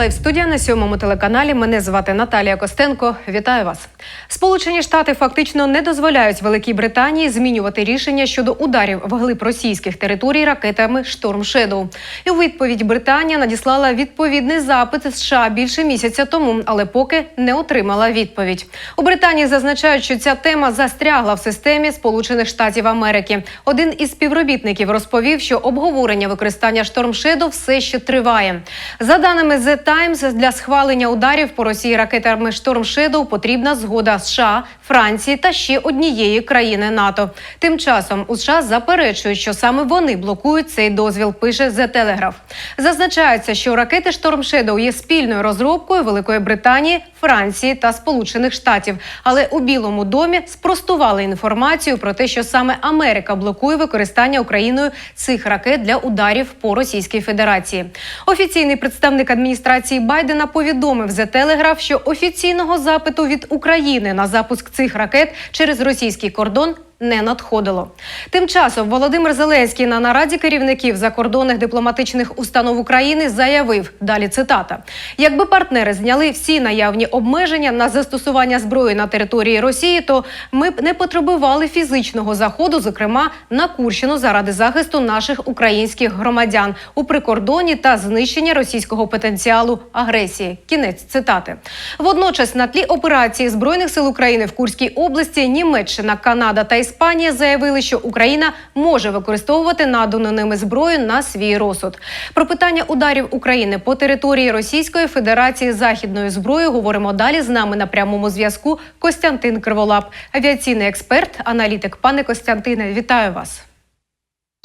лайв студія на сьомому телеканалі. Мене звати Наталія Костенко. Вітаю вас. Сполучені Штати фактично не дозволяють Великій Британії змінювати рішення щодо ударів вглиб російських територій ракетами Шторм Шедоу. І у відповідь Британія надіслала відповідний запит США більше місяця тому, але поки не отримала відповідь. У Британії зазначають, що ця тема застрягла в системі Сполучених Штатів Америки. Один із співробітників розповів, що обговорення використання Шторм Шедоу все ще триває. За даними The Times, для схвалення ударів по Росії ракетами Шторм Шедоу потрібна згода США, Франції та ще однієї країни НАТО. Тим часом у США заперечують, що саме вони блокують цей дозвіл. Пише The Telegraph. Зазначається, що ракети Шторм Шедоу є спільною розробкою Великої Британії, Франції та Сполучених Штатів. Але у Білому домі спростували інформацію про те, що саме Америка блокує використання Україною цих ракет для ударів по Російській Федерації. Офіційний представник адміністрації Байдена повідомив за телеграф, що офіційного запиту від України на запуск цих ракет через російський кордон. Не надходило. Тим часом Володимир Зеленський на нараді керівників закордонних дипломатичних установ України заявив далі цитата: якби партнери зняли всі наявні обмеження на застосування зброї на території Росії, то ми б не потребували фізичного заходу, зокрема на Курщину, заради захисту наших українських громадян у прикордоні та знищення російського потенціалу агресії. Кінець цитати. Водночас, на тлі операції збройних сил України в Курській області, Німеччина, Канада та Іспанія заявили, що Україна може використовувати надану ними зброю на свій розсуд. Про питання ударів України по території Російської Федерації західною зброєю говоримо далі. З нами на прямому зв'язку Костянтин Криволап, авіаційний експерт, аналітик. Пане Костянтине, вітаю вас.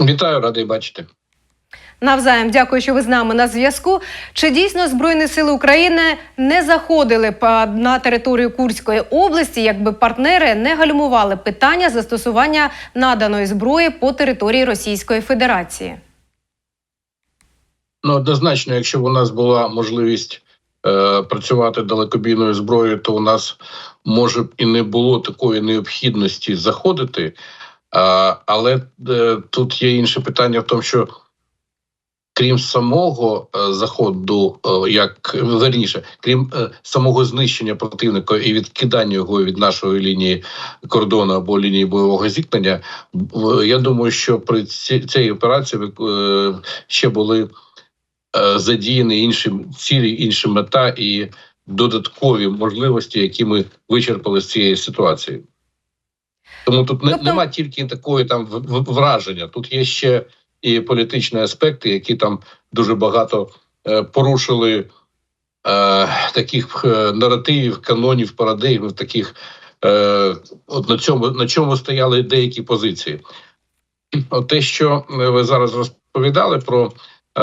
Вітаю, радий бачити. Навзаєм дякую, що ви з нами на зв'язку. Чи дійсно Збройні сили України не заходили б на територію Курської області, якби партнери не гальмували питання застосування наданої зброї по території Російської Федерації? Ну, однозначно, якщо б у нас була можливість е, працювати далекобійною зброєю, то у нас може б і не було такої необхідності заходити. Е, але е, тут є інше питання в тому, що крім самого е, заходу, е, як верніше, крім е, самого знищення противника і відкидання його від нашої лінії кордону або лінії бойового зіткнення, я думаю, що при цій операції ще були задіяні інші цілі, інші мета і додаткові можливості, які ми вичерпали з цієї ситуації. Тому тут Тобто- нема тільки такої там враження. Тут є ще і політичні аспекти, які там дуже багато е, порушили е, таких е, наративів, канонів, парадигм, таких е, от на цьому на чому стояли деякі позиції. От те, що е, ви зараз розповідали про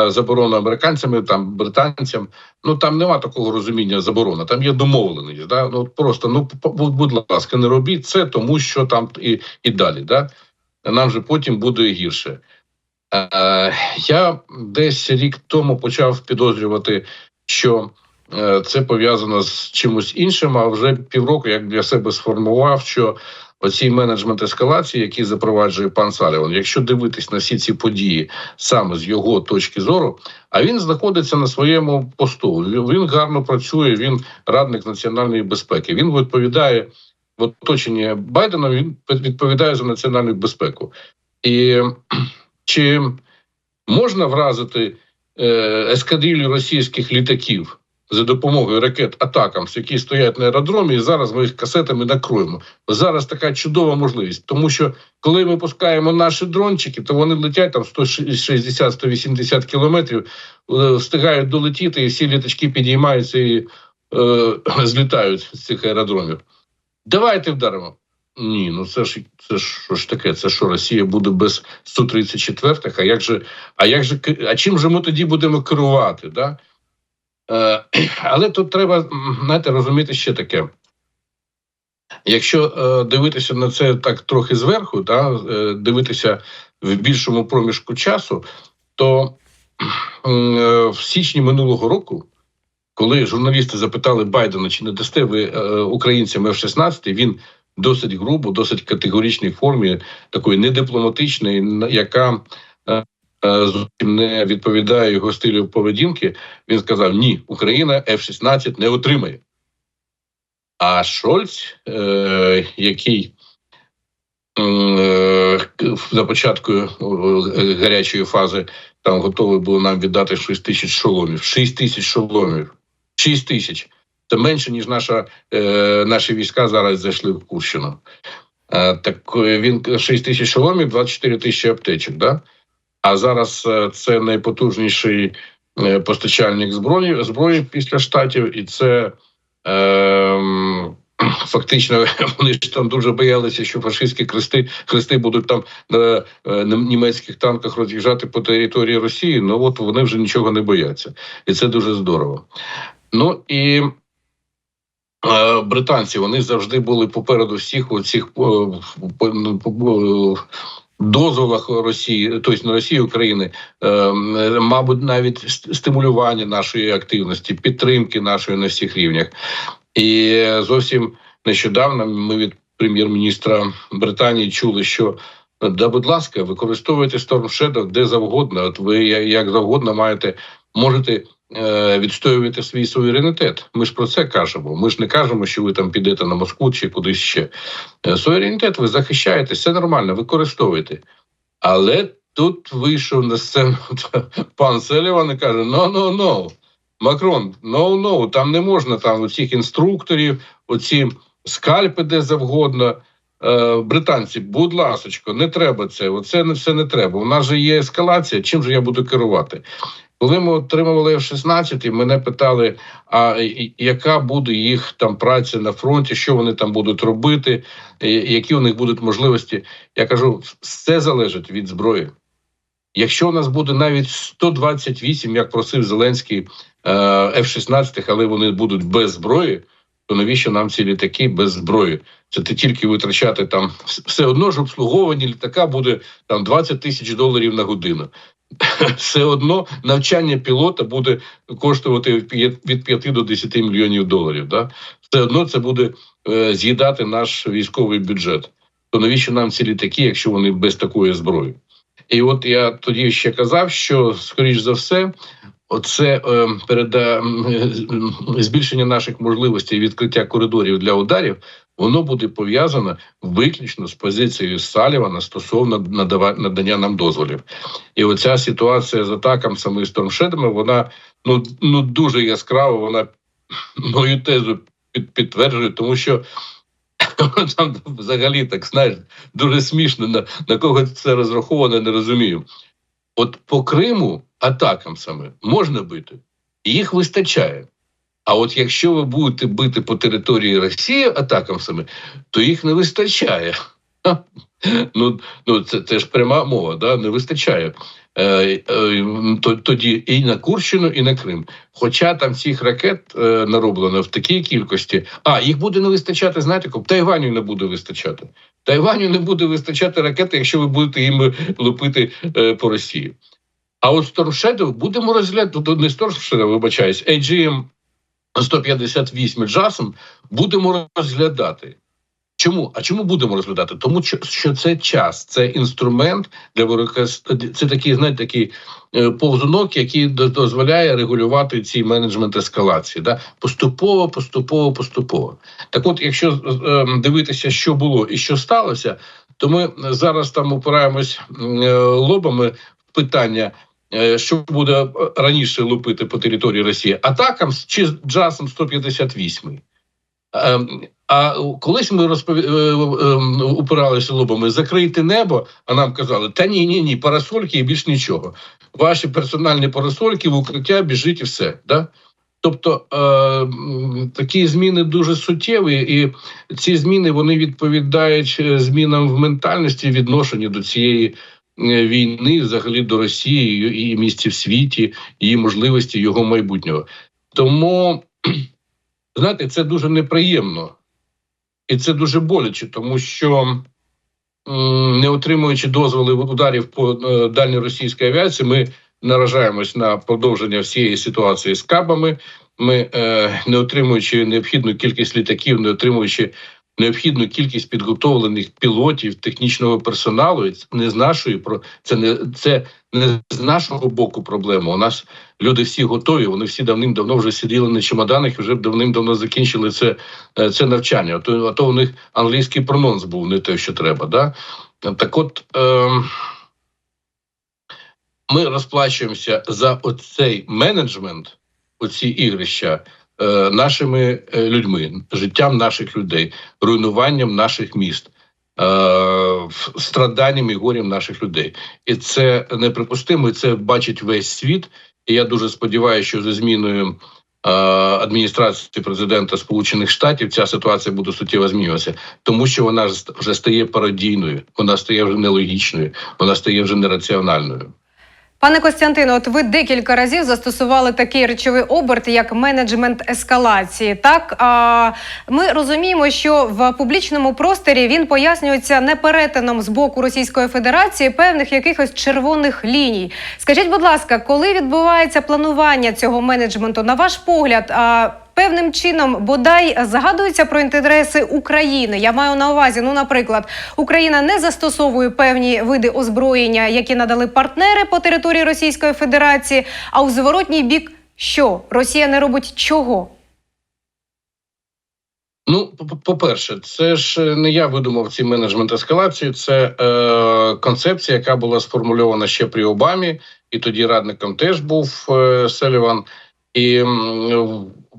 заборону американцями, там британцям, ну там нема такого розуміння заборона, там є домовленість. Да? Ну просто ну будь ласка, не робіть це, тому що там і, і далі. Да? Нам же потім буде гірше. Е, я десь рік тому почав підозрювати, що е, це пов'язано з чимось іншим, а вже півроку як для себе сформував, що оцій менеджмент ескалації, який запроваджує пан Саліван, якщо дивитись на всі ці події саме з його точки зору, а він знаходиться на своєму посту. Він він гарно працює, він радник національної безпеки. Він відповідає в оточенні Байдена. Він відповідає за національну безпеку. І чи можна вразити е, ескадрилью російських літаків за допомогою ракет Атакамс, які стоять на аеродромі, і зараз ми їх касетами накроємо. Зараз така чудова можливість, тому що коли ми пускаємо наші дрончики, то вони летять там 160-180 кілометрів, е, встигають долетіти, і всі літачки підіймаються і е, злітають з цих аеродромів. Давайте вдаримо. Ні, ну це ж це ж що ж таке? Це що Росія буде без 134-х? А як же, а як же а чим же ми тоді будемо керувати? Да? Е, але тут треба знаєте, розуміти ще таке. Якщо е, дивитися на це так трохи зверху, да, е, дивитися в більшому проміжку часу, то е, в січні минулого року, коли журналісти запитали Байдена, чи не дасте ви е, українцям F-16, він досить грубо, досить категоричній формі, такої недипломатичної, яка е, зовсім не відповідає його стилю поведінки. Він сказав: Ні, Україна F-16 не отримає. А Шольц, е, який е, на початку е, гарячої фази там готовий був нам віддати 6 тисяч шоломів. 6 тисяч шоломів. 6 тисяч. Це менше, ніж наша, е, наші війська зараз зайшли в Курщину. Е, так е, він 6 тисяч шоломів, 24 тисячі аптечок. Да? А зараз е, це найпотужніший е, постачальник зброї, зброї після штатів, і це е, фактично вони ж там дуже боялися, що фашистські хрести, хрести будуть там на, е, на німецьких танках роз'їжджати по території Росії. Ну от вони вже нічого не бояться, і це дуже здорово. Ну і е, британці вони завжди були попереду всіх у цих по, ну, по, дозволах Росії, тобто на Росії України, е, мабуть, навіть стимулювання нашої активності, підтримки нашої на всіх рівнях. І зовсім нещодавно ми від прем'єр-міністра Британії чули, що да, будь ласка, використовуйте Storm Shadow де завгодно. От ви як завгодно маєте можете е, відстоювати свій суверенітет. Ми ж про це кажемо. Ми ж не кажемо, що ви там підете на Москву чи кудись ще. Е, Суверенітет ви захищаєте, все нормально, використовуйте. Але тут вийшов на сцену пан Селіван і каже: ну ну ну Макрон, ну там не можна там оцих інструкторів, оці скальпи де завгодно. Е, британці, будь ласочко, не треба це. Оце не все не треба. У нас же є ескалація. Чим же я буду керувати? Коли ми отримували F-16, мене питали, а яка буде їх там праця на фронті, що вони там будуть робити, які у них будуть можливості. Я кажу, все залежить від зброї. Якщо у нас буде навіть 128, як просив Зеленський, е, F-16, але вони будуть без зброї, то навіщо нам ці літаки без зброї? Це ти тільки витрачати там все одно ж обслуговування літака буде там 20 тисяч доларів на годину. Все одно навчання пілота буде коштувати від 5 до 10 мільйонів доларів. Да? Все одно це буде е, з'їдати наш військовий бюджет. То навіщо нам ці літаки, якщо вони без такої зброї? І от я тоді ще казав, що скоріш за все, оце е, переда е, збільшення наших можливостей відкриття коридорів для ударів, воно буде пов'язано виключно з позицією Салівана стосовно надання нам дозволів. І оця ситуація з атаками саме стормшедами, вона ну ну дуже яскрава. Вона мою тезу під, підтверджує, тому що там взагалі так знаєш дуже смішно на, на кого це розраховано, не розумію. От по Криму атакам саме можна бити, їх вистачає. А от якщо ви будете бити по території Росії атакам саме, то їх не вистачає. Ну, ну це, це ж пряма мова, да? не вистачає. Е, е, тоді і на Курщину, і на Крим. Хоча там цих ракет е, нароблено в такій кількості, а їх буде не вистачати, знаєте? Тайваню не буде вистачати. Тайваню не буде вистачати ракети, якщо ви будете їм лупити е, по Росії. А от Storm будемо розглядати, не Storm вибачаюсь, AGM 158 джасом будемо розглядати. Чому? А чому будемо розглядати? Тому що- це час, це інструмент для використання. Це такий, знаєте, такий е, повзунок, який до- дозволяє регулювати ці менеджмент ескалації. Да? Поступово, поступово, поступово. Так, от, якщо е, дивитися, що було і що сталося, то ми зараз там опираємось е, лобами в питання. Що буде раніше лупити по території Росії атакам чи джасом 158? Ем, А колись ми розпові... е, е, упиралися лобами закрийте небо, а нам казали: та ні, ні, ні, парасольки і більш нічого. Ваші персональні парасольки в укриття біжить і все. Да? Тобто е, такі зміни дуже суттєві, і ці зміни вони відповідають е, змінам в ментальності відношенні до цієї війни, взагалі до Росії, її місці в світі, її можливості, його майбутнього. Тому знаєте, це дуже неприємно. І це дуже боляче, тому що не отримуючи дозволи ударів по е, дальній російській авіації, ми наражаємось на продовження всієї ситуації з кабами. Ми, е, не отримуючи необхідну кількість літаків, не отримуючи необхідну кількість підготовлених пілотів, технічного персоналу. І це не з нашої про це не це не з нашого боку проблема. У нас люди всі готові. Вони всі давним-давно вже сиділи на чемоданах і вже давним-давно закінчили це, е, це навчання. А то, а то у них англійський прононс був не те, що треба. Да? Так от. Е, ми розплачуємося за оцей менеджмент, оці ігрища нашими е, людьми, життям наших людей, руйнуванням наших міст, е, страданням і горем наших людей. І це неприпустимо, і це бачить весь світ. І я дуже сподіваюся, що за зміною е, адміністрації президента Сполучених Штатів ця ситуація буде суттєво змінюватися, тому що вона вже стає пародійною, вона стає вже нелогічною, вона стає вже нераціональною. Пане Костянтино, от ви декілька разів застосували такий речовий оберт, як менеджмент ескалації. Так а ми розуміємо, що в публічному просторі він пояснюється неперетином з боку Російської Федерації певних якихось червоних ліній. Скажіть, будь ласка, коли відбувається планування цього менеджменту, на ваш погляд, а певним чином бодай згадується про інтереси України. Я маю на увазі, ну, наприклад, Україна не застосовує певні види озброєння, які надали партнери по території Російської Федерації. А у зворотній бік що Росія не робить чого? Ну, по- по-перше, це ж е, не я видумав ці менеджмент ескалації. Це е, концепція, яка була сформульована ще при Обамі, і тоді радником теж був е, Селіван. І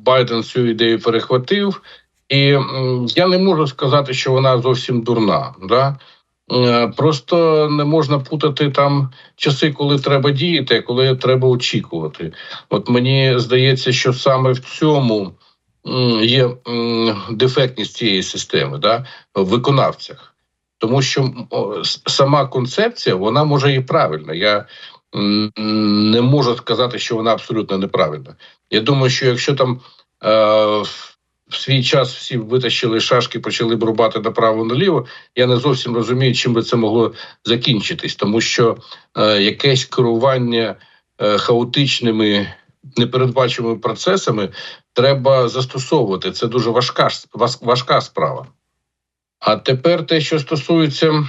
Байден цю ідею перехватив. І я не можу сказати, що вона зовсім дурна. Да? Е, Просто не можна путати там часи, коли треба діяти, а коли треба очікувати. От мені здається, що саме в цьому є дефектність цієї системи, да, в виконавцях. Тому що сама концепція вона може і правильна. Я не можу сказати, що вона абсолютно неправильна. Я думаю, що якщо там е, в- свій час всі витащили шашки, почали б рубати направо наліво, я не зовсім розумію, чим би це могло закінчитись, тому що е, якесь керування е, хаотичними непередбаченими процесами треба застосовувати. Це дуже важка важка справа. А тепер те, що стосується,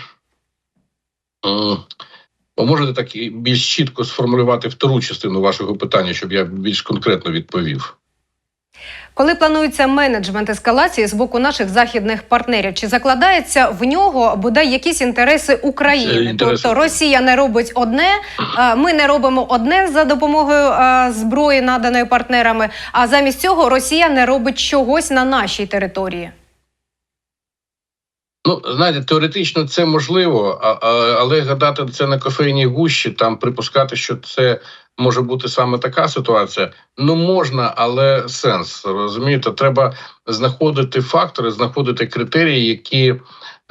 ви можете так і більш чітко сформулювати втору частину вашого питання, щоб я більш конкретно відповів. Коли планується менеджмент ескалації з боку наших західних партнерів, чи закладається в нього бодай якісь інтереси України? Інтереси Тобто Росія не робить одне, ми не робимо одне за допомогою зброї, наданої партнерами. А замість цього Росія не робить чогось на нашій території. Ну, знаєте, теоретично це можливо, але гадати це на кофейній гущі, там припускати, що це може бути саме така ситуація. Ну можна, але сенс розумієте, треба знаходити фактори, знаходити критерії, які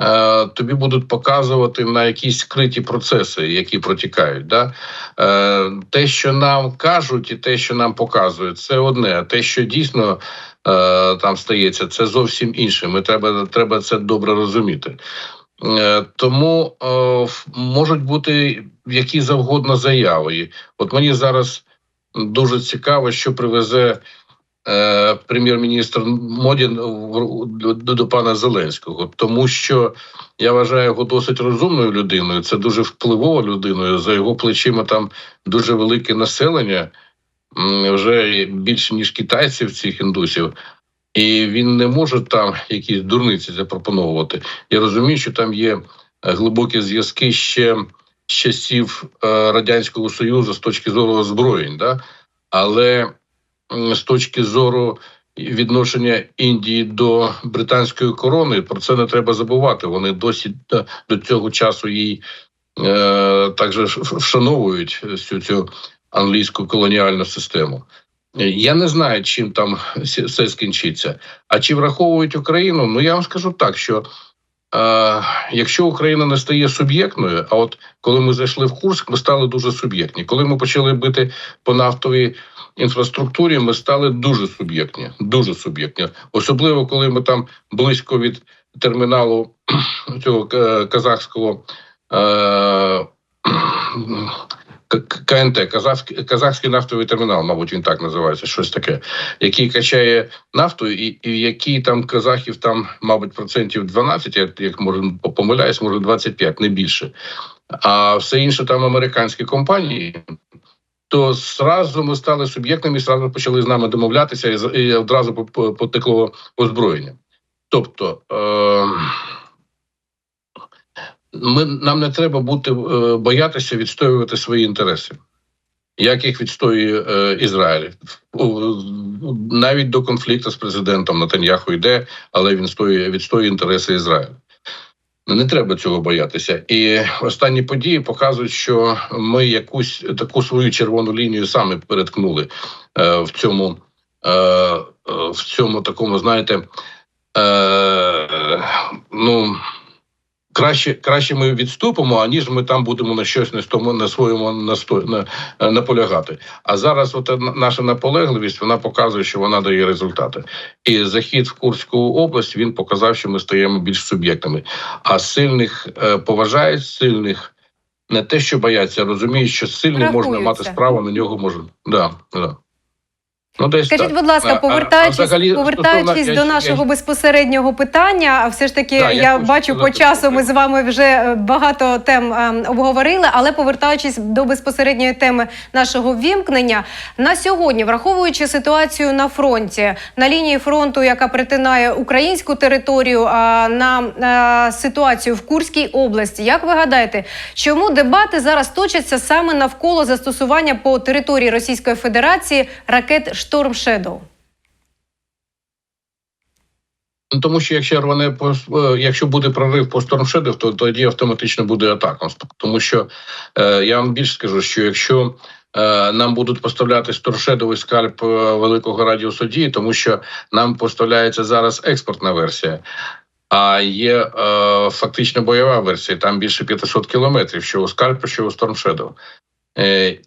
е, тобі будуть показувати на якісь скриті процеси, які протікають. Да? Е, те, що нам кажуть, і те, що нам показують, це одне. А те, що дійсно там стається, це зовсім інше. Ми треба, треба це добре розуміти. Е, Тому е, можуть бути які завгодно заяви. От мені зараз дуже цікаво, що привезе е, прем'єр-міністр Модін до, до, пана Зеленського, тому що я вважаю його досить розумною людиною. Це дуже впливовою людиною. За його плечима там дуже велике населення, вже більше ніж китайців, цих індусів. І він не може там якісь дурниці запропонувати. Я розумію, що там є е, глибокі зв'язки ще з часів е, Радянського Союзу з точки зору озброєнь, да? але з точки зору відношення Індії до британської корони, про це не треба забувати. Вони досі до, до цього часу її е, також вшановують всю цю англійську колоніальну систему. Я не знаю, чим там все скінчиться. А чи враховують Україну? Ну я вам скажу так, що е, якщо Україна не стає суб'єктною, а от коли ми зайшли в Курск, ми стали дуже суб'єктні. Коли ми почали бити по нафтовій інфраструктурі, ми стали дуже суб'єктні, дуже суб'єктні. Особливо коли ми там близько від терміналу цього е, казахського. Е, КНТ, Казахський, Казахський нафтовий термінал, мабуть, він так називається, щось таке, який качає нафту, і, і який там казахів там, мабуть, процентів 12, я як може помиляюсь, може 25, не більше. А все інше там американські компанії. То зразу ми стали суб'єктами і зразу почали з нами домовлятися, і, і одразу по- по- потекло озброєння. Тобто е, ми, нам не треба бути е, боятися відстоювати свої інтереси, як їх відстоює е, Ізраїль. Навіть до конфлікту з президентом Натаньяху йде, але він стоює, відстоює інтереси Ізраїлю. Не треба цього боятися. І останні події показують, що ми якусь таку свою червону лінію саме переткнули е, в цьому, е, е, в цьому такому, знаєте, е, ну. Краще, краще ми відступимо, аніж ми там будемо на щось не з тому на своєму насто, на, е, наполягати. А зараз, от наша наполегливість, вона показує, що вона дає результати. І захід в Курську область він показав, що ми стаємо більш суб'єктами. А сильних е, поважають сильних не те, що бояться, а розуміють, що з сильним можна мати справу, на нього можна. Да, да. Ну, десь Скажіть, так. будь ласка, А- а- а повертаючись, взагалі, повертаючись стосовно- до я- нашого я- безпосереднього питання, а все ж таки Да, я я бачу по часу. Ми з вами вже е, багато тем е, обговорили. Але повертаючись до безпосередньої теми нашого ввімкнення, на сьогодні, враховуючи ситуацію на фронті, на лінії фронту, яка притинає українську територію, а на е, ситуацію в Курській області, як ви гадаєте, чому дебати зараз точаться саме навколо застосування по території Російської Федерації ракет Шторм Шедоу? Ну, тому що якщо рване е, якщо буде прорив по Стормшедов, то тоді автоматично буде атака. Тому що е, я вам більше скажу, що якщо е, нам будуть поставляти Стормшедовий скальп великого радіусу дії, тому що нам поставляється зараз експортна версія. А є фактично бойова версія, там більше 500 кілометрів, що у скальпу, що у Storm Е,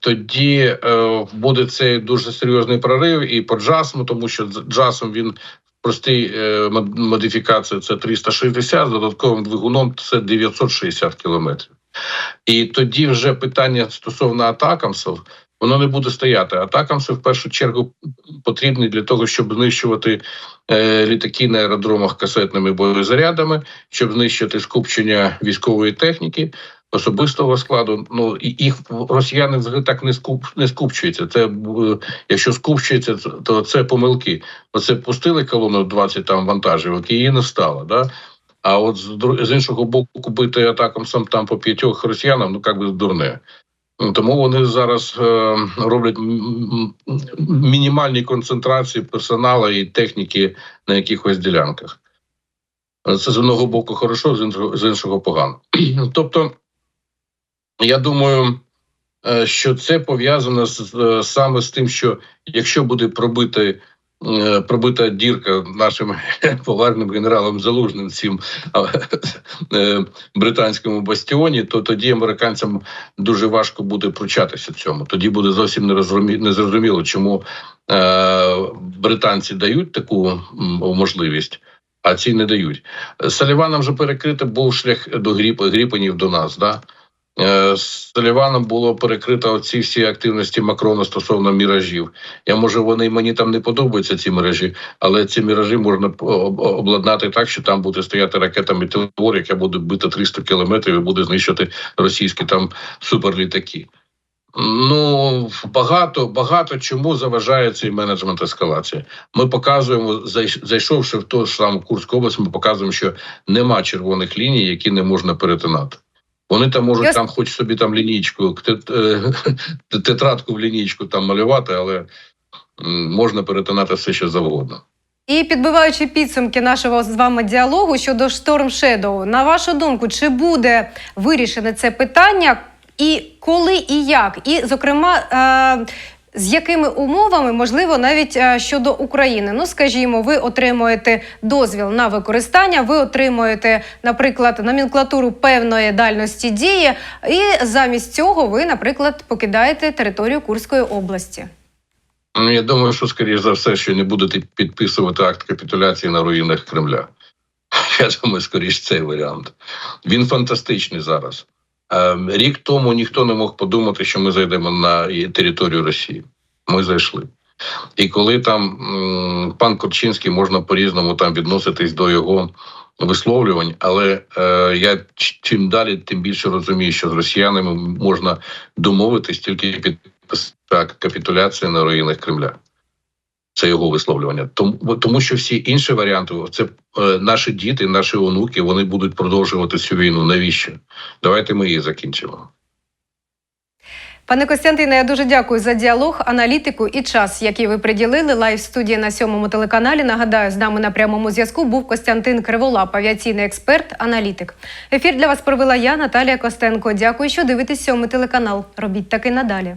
тоді е, буде цей дуже серйозний прорив і по джасму, тому що джасом він простий е, це 360, з додатковим двигуном це 960 кілометрів. І тоді вже питання стосовно атакамсів, воно не буде стояти. Атакамси в першу чергу потрібні для того, щоб знищувати е, літаки на аеродромах касетними боєзарядами, щоб знищити скупчення військової техніки. Особистого складу, ну їх росіяни взагалі так не скуп не скупчуються. Це е, якщо скупчується, то це помилки. Оце пустили колону 20 там вантажівок, і її не стало. Да? А от з, іншого боку, купити атакам сам там по п'ятьох росіянам, ну як би дурне. Ну, Тому вони зараз е, роблять мінімальні концентрації персоналу і техніки на якихось ділянках. Це з одного боку хорошо, з іншого, з іншого погано. Тобто, я думаю, е, що це пов'язано з, е, саме з тим, що якщо буде пробити, е, пробита дірка нашим поважним генералом Залужним цим британському бастіоні, то тоді американцям дуже важко буде пручатися цьому. Тоді буде зовсім незрозуміло, чому британці дають таку можливість. А ці не дають. Саліваном вже перекрито був шлях до Гріп, Гріпенів до нас. Да? Е, З було перекрито оці всі активності Макрона стосовно міражів. Я може вони мені там не подобаються ці мережі, але ці міражі можна об- об- обладнати так, що там буде стояти ракета Метеор, яка буде бити 300 кілометрів і буде знищити російські там суперлітаки. Ну багато багато чому заважає цей менеджмент ескалації. Ми показуємо, зайш- зайшовши в ту ж саму Курську область, ми показуємо, що нема червоних ліній, які не можна перетинати. Вони там можуть Я... там, хоч собі там лінійку, е, тетрадку в лінійку там малювати, але можна перетинати все, що завгодно. І підбиваючи підсумки нашого з вами діалогу щодо Storm Shadow, на вашу думку, чи буде вирішене це питання, і коли і як? І, зокрема, е- з якими умовами, можливо, навіть е, щодо України? Ну, скажімо, ви отримуєте дозвіл на використання, ви отримуєте, наприклад, номенклатуру певної дальності дії, і замість цього ви, наприклад, покидаєте територію Курської області. Ну, я думаю, що скоріш за все, що не будете підписувати акт капітуляції на руїнах Кремля. Я думаю, скоріш цей варіант. Він фантастичний зараз. Е, Рік тому ніхто не мог подумати, що ми зайдемо на територію Росії. Ми зайшли. І коли там пан Корчинський можна по-різному там відноситись до його висловлювань, але е, я чим далі, тим більше розумію, що з росіянами можна домовитись тільки підписати капітуляцію на руїнах Кремля. Це його висловлювання. Тому, тому що всі інші варіанти, це е, наші діти, наші онуки, вони будуть продовжувати цю війну. Навіщо? Давайте ми її закінчимо. Пане Костянтине, я дуже дякую за діалог, аналітику і час, який ви приділили. Лайв студії на сьомому телеканалі. Нагадаю, з нами на прямому зв'язку був Костянтин Криволап, авіаційний експерт, аналітик. Ефір для вас провела я, Наталія Костенко. Дякую, що дивитесь сьомий телеканал. Робіть таки надалі.